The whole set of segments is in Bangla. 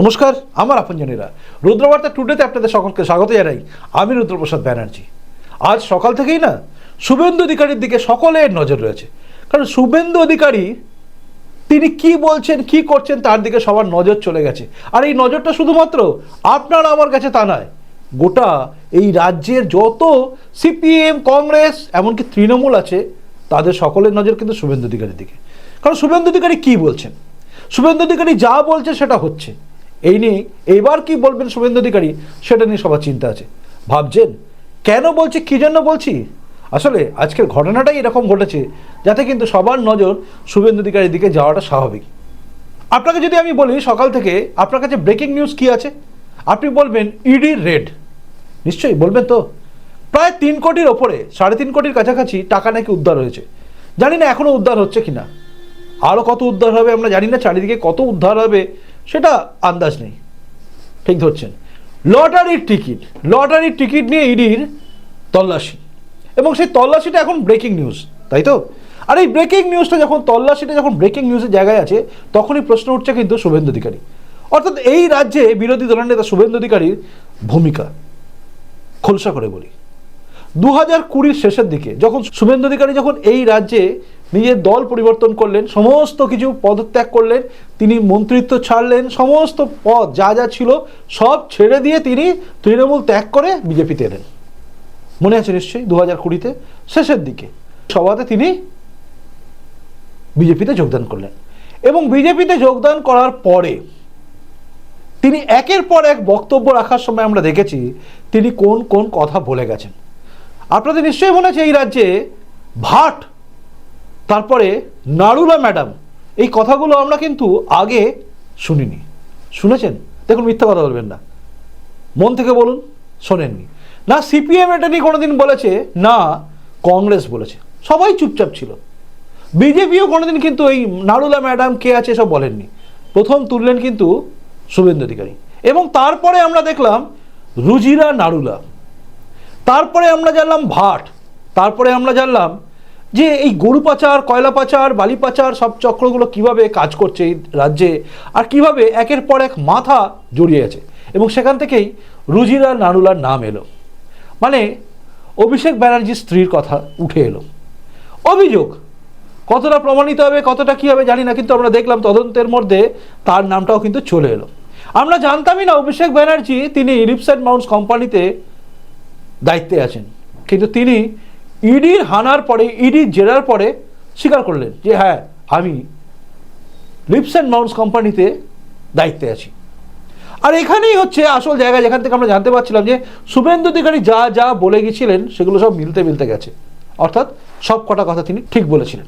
নমস্কার, আমার আপনজনেরা। রুদ্রবার্তা টুডেতে আপনাদের সকলকে স্বাগত জানাই। আমি রুদ্রপ্রসাদ ব্যানার্জি। আজ সকাল থেকেই না, শুভেন্দু অধিকারীর দিকে সকলের নজর রয়েছে। কারণ শুভেন্দু অধিকারী, তিনি কি বলছেন, কি করছেন, তার দিকে সবার নজর চলে গেছে। আর এই নজরটা শুধুমাত্র আপনার আমার কাছে তা নয়, গোটা এই রাজ্যের যত সিপিএম, কংগ্রেস, এমনকি তৃণমূল আছে, তাদের সকলের নজর কিন্তু শুভেন্দু অধিকারীর দিকে। কারণ শুভেন্দু অধিকারী কি বলছেন? শুভেন্দু অধিকারী যা বলছে সেটা হচ্ছে। এই নিয়ে এবার কি বলবেন শুভেন্দু অধিকারী? সেটা নিয়ে সবার চিন্তা আছে। ভাবছেন? কেন বলছি? কী জন্য বলছি? আসলে আজকের ঘটনাটাই এরকম ঘটেছে, যাতে কিন্তু সবার নজর শুভেন্দু অধিকারীর দিকে যাওয়াটা স্বাভাবিক। আপনাকে যদি আমি বলি, সকাল থেকে আপনার কাছে ব্রেকিং নিউজ কি আছে? আপনি বলবেন ইডি রেড নিশ্চয়ই বলবেন তো? প্রায় তিন কোটির ওপরে, সাড়ে তিন কোটির কাছাকাছি টাকা নাকি উদ্ধার হয়েছে। জানি না এখনও উদ্ধার হচ্ছে কি না আরও কত উদ্ধার হবে আমরা জানি না, চারিদিকে কত উদ্ধার হবে সেটা আন্দাজ নেই। ঠিক ধরছেন। লটারির টিকিট লটারির টিকিট নিয়ে ইডির তল্লাশি। এবং সেই তল্লাশিটা এখন ব্রেকিং নিউজ তাই তো? আর এই ব্রেকিং নিউজটা যখন, তল্লাশিটা যখন ব্রেকিং নিউজের জায়গায় আছে, তখনই প্রশ্ন উঠছে কিন্তু শুভেন্দু অধিকারী। অর্থাৎ এই রাজ্যে বিরোধী দলের নেতা শুভেন্দু অধিকারীর ভূমিকা, খোলসা করে বলি। দু হাজার কুড়ির শেষের দিকে যখন শুভেন্দু অধিকারী যখন এই রাজ্যে নিজের দল পরিবর্তন করলেন, সমস্ত কিছু পদত্যাগ করলেন, তিনি মন্ত্রিত্ব ছাড়লেন, সমস্ত পদ যা যা ছিল সব ছেড়ে দিয়ে তিনি তৃণমূল ত্যাগ করে বিজেপিতে এলেন। মনে আছে নিশ্চয়ই দু হাজার কুড়িতে? শেষের দিকে সভাতে তিনি বিজেপিতে যোগদান করলেন এবং বিজেপিতে যোগদান করার পরে তিনি একের পর এক বক্তব্য রাখার সময় আমরা দেখেছি তিনি কোন কোন কথা বলে গেছেন। আপনাদের নিশ্চয়ই মনে আছে এই রাজ্যে ভাট তারপরে নারুলা ম্যাডাম, এই কথাগুলো আমরা কিন্তু আগে শুনিনি। শুনেছেন? দেখুন, মিথ্যা কথা বলবেন না। মন থেকে বলুন, শোনেননি। না, সিপিএম এটা নিয়ে কোনোদিন বলেছে, না, কংগ্রেস বলেছে। সবাই চুপচাপ ছিল। বিজেপিও কোনোদিন কিন্তু এই নারুলা ম্যাডাম কে আছে সব বলেননি। প্রথম তুললেন কিন্তু শুভেন্দু অধিকারী। এবং তারপরে আমরা দেখলাম রুজিরা নারুলা তারপরে আমরা জানলাম ভাট। তারপরে আমরা জানলাম যে এই গরু পাচার, কয়লা পাচার, বালি পাচার, সব চক্রগুলো কীভাবে কাজ করছে এই রাজ্যে আর কীভাবে একের পর এক মাথা জড়িয়ে আছে। এবং সেখান থেকেই রুজিরা নারুলার নাম এলো। মানে অভিষেক ব্যানার্জির স্ত্রীর কথা উঠে এলো। অভিযোগ, কতটা প্রমাণিত হবে, কতটা কী হবে জানি না, কিন্তু আমরা দেখলাম তদন্তের মধ্যে তার নামটাও কিন্তু চলে এলো। আমরা জানতামই না অভিষেক ব্যানার্জি তিনি লিপস অ্যান্ড মাউন্টস কোম্পানিতে দায়িত্বে আছেন। কিন্তু তিনি ইডির হানার পরে ইডির জেরার পরে স্বীকার করলেন যে হ্যাঁ আমি লিপস অ্যান্ড মাউন্টস কোম্পানিতে দায়িত্বে আছি। আর এখানেই হচ্ছে আসল জায়গা যেখান থেকে আমরা জানতে পারছিলাম যে, শুভেন্দু অধিকারী যা যা বলে গেছিলেন সেগুলো সব মিলতে মিলতে গেছে। অর্থাৎ সব কটা কথা তিনি ঠিক বলেছিলেন।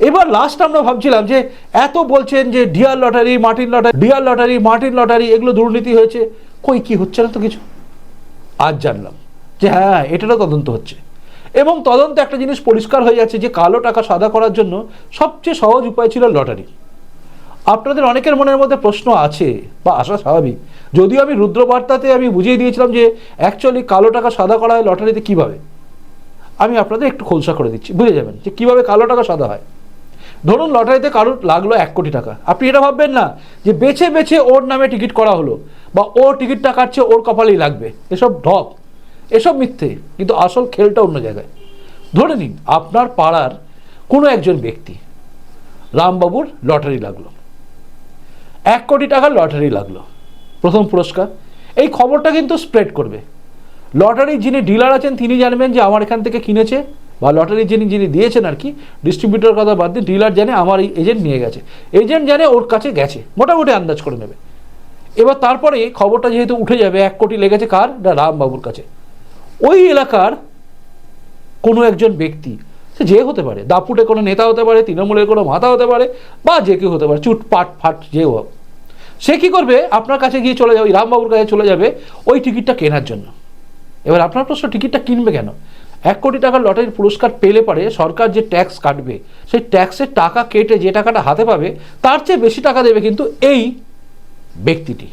এবার লাস্ট আমরা ভাবছিলাম যে, এত বলছেন যে, dear lottery, Martin lottery, dear lottery, Martin lottery, এগুলো দুর্নীতি হয়েছে। কই, কি হচ্ছে না তো কিছু? আজ জানলাম যে হ্যাঁ এটারও তদন্ত হচ্ছে। এবং তদন্তে একটা জিনিস পরিষ্কার হয়ে যাচ্ছে যে কালো টাকা সাদা করার জন্য সবচেয়ে সহজ উপায় ছিল লটারি। আপনাদের অনেকের মনের মধ্যে প্রশ্ন আছে বা আসা স্বাভাবিক। যদিও আমি রুদ্রবার্তাতে আমি বুঝিয়ে দিয়েছিলাম যে অ্যাকচুয়ালি কালো টাকা সাদা করা হয় লটারিতে কীভাবে। আমি আপনাদের একটু খোলসা করে দিচ্ছি। বুঝে যাবেন যে কীভাবে কালো টাকা সাদা হয়। ধরুন লটারিতে কারোর লাগল এক কোটি টাকা। আপনি এটা ভাববেন না যে বেছে বেছে ওর নামে টিকিট করা হলো বা ও টিকিটটা কাটছে ওর কপালেই লাগবে। এসব ঢপ। এসব মিথ্যে, কিন্তু আসল খেলটা অন্য জায়গায়। ধরে নিন, আপনার পাড়ার কোনো একজন ব্যক্তি রামবাবুর লটারি লাগল। এক কোটি টাকার লটারি লাগল, প্রথম পুরস্কার। এই খবরটা কিন্তু স্প্রেড করবে। লটারির যিনি ডিলার আছেন, তিনি জানবেন যে আমার এখান থেকে কিনেছে, বা লটারি যিনি যিনি দিয়েছেন আর কি ডিস্ট্রিবিউটর কথা বাদ দিয়ে ডিলার জানে আমার এই এজেন্ট নিয়ে গেছে। এজেন্ট জানে ওর কাছে গেছে, মোটামুটি আন্দাজ করে নেবে। এবার তারপরে খবরটা যেহেতু উঠে যাবে, এক কোটি লেগেছে কার? না, রামবাবুর কাছে। ওই এলাকার কোনো একজন ব্যক্তি, সে যে হতে পারে দাপুটে কোনো নেতা হতে পারে, তৃণমূলের কোনো মাথা হতে পারে, বা যে কেউ হতে পারে, চুট, পাট, ফাট, যে হোক, সে কী করবে? আপনার কাছে গিয়ে চলে যাবে, ওই রামবাবুর কাছে চলে যাবে, ওই টিকিটটা কেনার জন্য। এবার আপনার প্রশ্ন, টিকিটটা কিনবে কেন? এক কোটি টাকার লটারির পুরস্কার পেলে পারে সরকার যে ট্যাক্স কাটবে, সেই ট্যাক্সের টাকা কেটে যে টাকাটা হাতে পাবে, তার চেয়ে বেশি টাকা দেবে কিন্তু এই ব্যক্তিটি।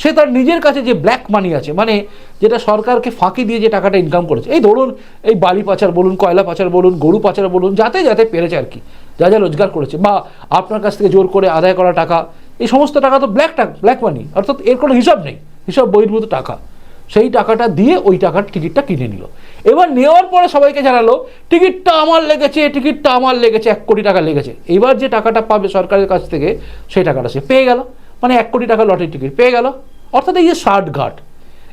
সে তার নিজের কাছে যে ব্ল্যাক মানি আছে মানে যেটা সরকারকে ফাঁকি দিয়ে যে টাকাটা ইনকাম করেছে। এই ধরুন, এই বালি পাচার বলুন, কয়লা পাচার বলুন, গরু পাচার বলুন, যাতে যাতে পেরেছে আর কি। যা যা রোজগার করেছে বা আপনার কাছ থেকে জোর করে আদায় করা টাকা, এই সমস্ত টাকা তো ব্ল্যাক টাকা ব্ল্যাক মানি অর্থাৎ এর কোনো হিসাব নেই, হিসাব বহির্ভূত টাকা। সেই টাকাটা দিয়ে ওই টাকার টিকিটটা কিনে নিল। এবার নেওয়ার পরে সবাইকে জানালো টিকিটটা আমার লেগেছে টিকিটটা আমার লেগেছে, এক কোটি টাকা লেগেছে। এবার যে টাকাটা পাবে সরকারের কাছ থেকে, সেই টাকাটা সে পেয়ে গেল। মানে এক কোটি টাকা লটারি টিকিট, পেয়ে গেল। অর্থাৎ এই যে ঘাট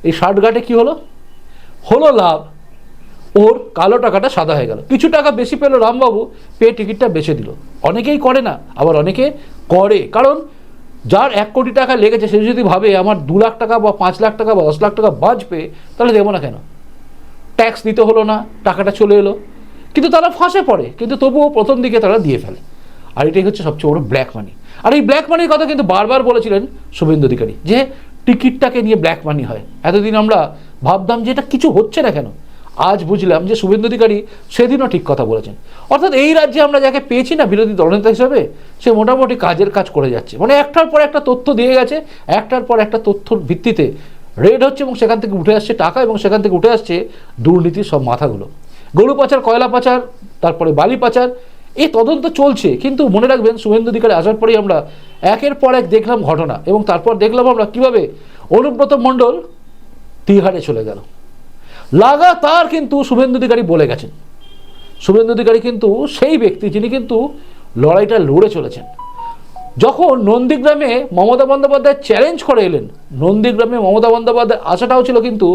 এই ঘাটে কী হলো? হলো লাভ। ওর কালো টাকাটা সাদা হয়ে গেল। কিছু টাকা বেশি পেল রামবাবু, পেয়ে টিকিটটা বেছে দিল। অনেকেই করে না, আবার অনেকে করে। কারণ যার এক কোটি টাকা লেগেছে, সে যদি ভাবে আমার দু লাখ টাকা বা পাঁচ লাখ টাকা বা দশ লাখ টাকা বাঁচবে, তাহলে দেবো না কেন? ট্যাক্স দিতে হলো না, টাকাটা চলে এলো। কিন্তু তারা ফাঁসে পড়ে, কিন্তু তবুও প্রথম দিকে তারা দিয়ে ফেলে। আর এটাই হচ্ছে সবচেয়ে বড় ব্ল্যাক মানি আর এই ব্ল্যাক মানির কথা কিন্তু বারবার বলেছিলেন শুভেন্দু অধিকারী যে টিকিটটাকে নিয়ে ব্ল্যাক মানি হয়। এতদিন আমরা ভাবতাম যে এটা কিছু হচ্ছে না কেন? আজ বুঝলাম যে শুভেন্দু অধিকারী সেদিনও ঠিক কথা বলেছেন। অর্থাৎ এই রাজ্যে আমরা যাকে পেয়েছি না বিরোধী দলনেতা হিসাবে, সে মোটামুটি কাজের কাজ করে যাচ্ছে। মানে একটার পর একটা তথ্য দিয়ে গেছে, একটার পর একটা তথ্যর ভিত্তিতে রেড হচ্ছে এবং সেখান থেকে উঠে আসছে টাকা এবং সেখান থেকে উঠে আসছে দুর্নীতির সব মাথাগুলো। গরু পাচার, কয়লা পাচার, তারপরে বালি পাচার এই তদন্ত চলছে, কিন্তু মনে রাখবেন শুভেন্দু অধিকারী আসার পরেই আমরা একের পর এক দেখলাম ঘটনা এবং তারপর দেখলাম আমরা কীভাবে অনুব্রত মণ্ডল তিহারে চলে গেল। লাগাতার কিন্তু শুভেন্দু অধিকারী বলে গেছেন। শুভেন্দু অধিকারী কিন্তু সেই ব্যক্তি যিনি কিন্তু লড়াইটা লড়ে চলেছেন। যখন নন্দীগ্রামে মমতা বন্দ্যোপাধ্যায় চ্যালেঞ্জ করে এলেন, নন্দীগ্রামে মমতা বন্দ্যোপাধ্যায় আশাটাও ছিল কিন্তু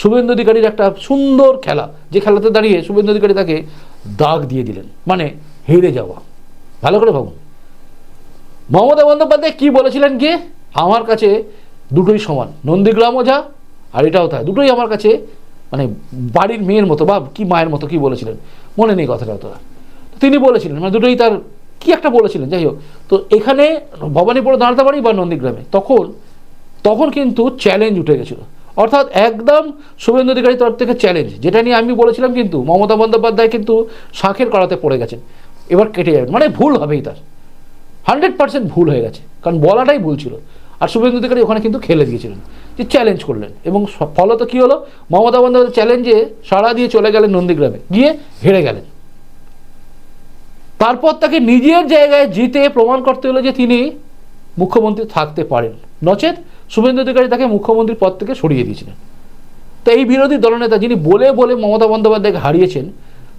শুভেন্দু অধিকারীর একটা সুন্দর খেলা, যে খেলাতে দাঁড়িয়ে শুভেন্দু অধিকারী তাকে দাগ দিয়ে দিলেন। মানে হেরে যাওয়া। ভালো করে ভাবুন। মমতা বন্দ্যোপাধ্যায় কি বলেছিলেন গিয়ে? আমার কাছে দুটোই সমান। নন্দীগ্রামও যা আর এটাও তাই। দুটোই আমার কাছে মানে বাড়ির মেয়ের মতো বা কি মায়ের মতো কি বলেছিলেন। মনে নেই কথাটা তো তিনি বলেছিলেন মানে দুটোই তার কি একটা বলেছিলেন, যাই হোক। তো এখানে ভবানীপুরে দাঁড়াতে পারি বা নন্দীগ্রামে তখন তখন কিন্তু চ্যালেঞ্জ উঠে গেছিল। অর্থাৎ একদম শুভেন্দু অধিকারীর তরফ থেকে চ্যালেঞ্জ যেটা নিয়ে আমি বলেছিলাম কিন্তু মমতা বন্দ্যোপাধ্যায় কিন্তু শাঁখের করাতে পড়ে গেছেন। এবার কেটে যাবেন মানে ভুল হবেই তার। হান্ড্রেড পার্সেন্ট ভুল হয়ে গেছে। কারণ বলাটাই ভুল ছিল। আর শুভেন্দু অধিকারী ওখানে কিন্তু খেলে দিয়েছিলেন। যে চ্যালেঞ্জ করলেন। এবং ফলত কী হলো? মমতা বন্দ্যোপাধ্যায় চ্যালেঞ্জে সাড়া দিয়ে চলে গেলেন নন্দীগ্রামে। গিয়ে হেরে গেলেন। তারপর তাকে নিজের জায়গায় জিতে প্রমাণ করতে হলো যে তিনি মুখ্যমন্ত্রী থাকতে পারেন। নচেত শুভেন্দু অধিকারী তাকে মুখ্যমন্ত্রীর পদ থেকে সরিয়ে দিয়েছিলেন। তো এই বিরোধী দলনেতা যিনি বলে বলে মমতা বন্দ্যোপাধ্যায়কে হারিয়েছেন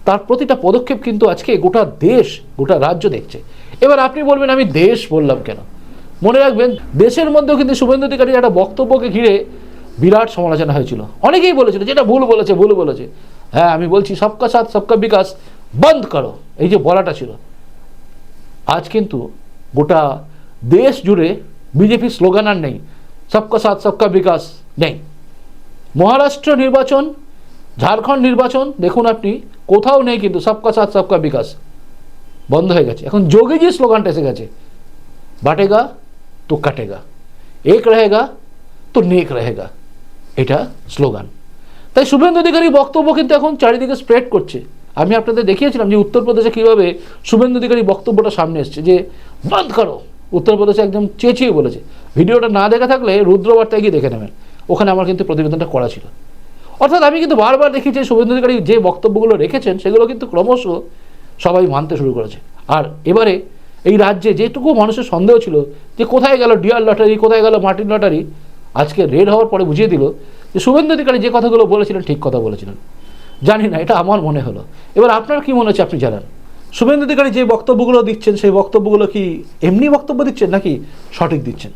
তার প্রতিটা পদক্ষেপ কিন্তু আজকে গোটা দেশ, গোটা রাজ্য দেখছে। এবার আপনি বলবেন, আমি দেশ বললাম কেন? মনে রাখবেন, দেশের মধ্যেও কিন্তু শুভেন্দু অধিকারীর একটা বক্তব্যকে ঘিরে বিরাট সমালোচনা হয়েছিল। অনেকেই বলেছিল যেটা ভুল বলেছে ভুল বলেছে। হ্যাঁ আমি বলছি, সবকা সাথ, সবকা বিকাশ, বন্ধ করো। এই যে বলাটা ছিল। আজ কিন্তু গোটা দেশ জুড়ে বিজেপির স্লোগান আর নেই, সবকা সাথ, সবকা বিকাশ নেই। মহারাষ্ট্র নির্বাচন ঝাড়খণ্ড নির্বাচন, দেখুন আপনি, কোথাও নেই কিন্তু সবকা সাথ, সবকা বিকাশ। বন্ধ হয়ে গেছে। এখন যোগী যে স্লোগানটা এসে গেছে। বাটেগা তো কাটেগা। এক রহেগা তো নেক রহেগা। এটা স্লোগান। তাই শুভেন্দু অধিকারী বক্তব্য কিন্তু এখন চারিদিকে স্প্রেড করছে। আমি আপনাদের দেখিয়েছিলাম যে উত্তরপ্রদেশে কীভাবে শুভেন্দু অধিকারী বক্তব্যটা সামনে এসছে যে, বন্ধ করো। উত্তরপ্রদেশে একদম চেঁচিয়ে বলেছে। ভিডিওটা না দেখা থাকলে রুদ্রবার্তায় গিয়ে দেখে নেবেন। ওখানে আমার কিন্তু প্রতিবেদনটা করা ছিল। অর্থাৎ আমি কিন্তু বারবার দেখি যে শুভেন্দু অধিকারী যে বক্তব্যগুলো রেখেছেন, সেগুলো কিন্তু ক্রমশ সবাই মানতে শুরু করেছে। আর এবারে এই রাজ্যে যেটুকু মানুষের সন্দেহ ছিল যে কোথায় গেল ডিয়ার লটারি, কোথায় গেল মার্টিন লটারি, আজকে রেড হওয়ার পরে বুঝিয়ে দিল যে শুভেন্দু অধিকারী যে কথাগুলো বলেছিলেন, ঠিক কথা বলেছিলেন। জানি না, এটা আমার মনে হলো। এবার আপনার কি মনে হচ্ছে আপনি জানান? শুভেন্দু অধিকারী যে বক্তব্যগুলো দিচ্ছেন, সেই বক্তব্যগুলো কি এমনি বক্তব্য দিচ্ছেন নাকি সঠিক দিচ্ছেন?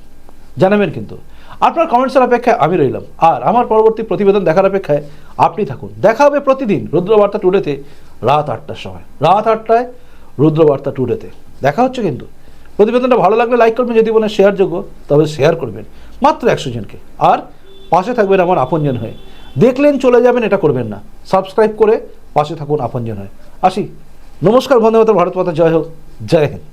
জানাবেন কিন্তু। আপনার কমেন্টসের অপেক্ষায় আমি রইলাম। আর আমার পরবর্তী প্রতিবেদন দেখার অপেক্ষায় আপনি থাকুন। দেখা হবে প্রতিদিন রুদ্রবার্তা টুডেতে রাত আটটার সময়। রাত আটটায় রুদ্রবার্তা টুডেতে। দেখা হচ্ছে কিন্তু। প্রতিবেদনটা ভালো লাগলে লাইক করবেন, যদি বলেন শেয়ারযোগ্য তবে শেয়ার করবেন। মাত্র একশো জনকে। আর পাশে থাকবেন আমার আপনজন হয়ে। দেখলেন চলে যাবেন, এটা করবেন না। সাবস্ক্রাইব করে পাশে থাকুন আপনজন হয়ে। আসি। নমস্কার বন্ধু ভারত মাতা, জয় হোক। জয় হিন্দ।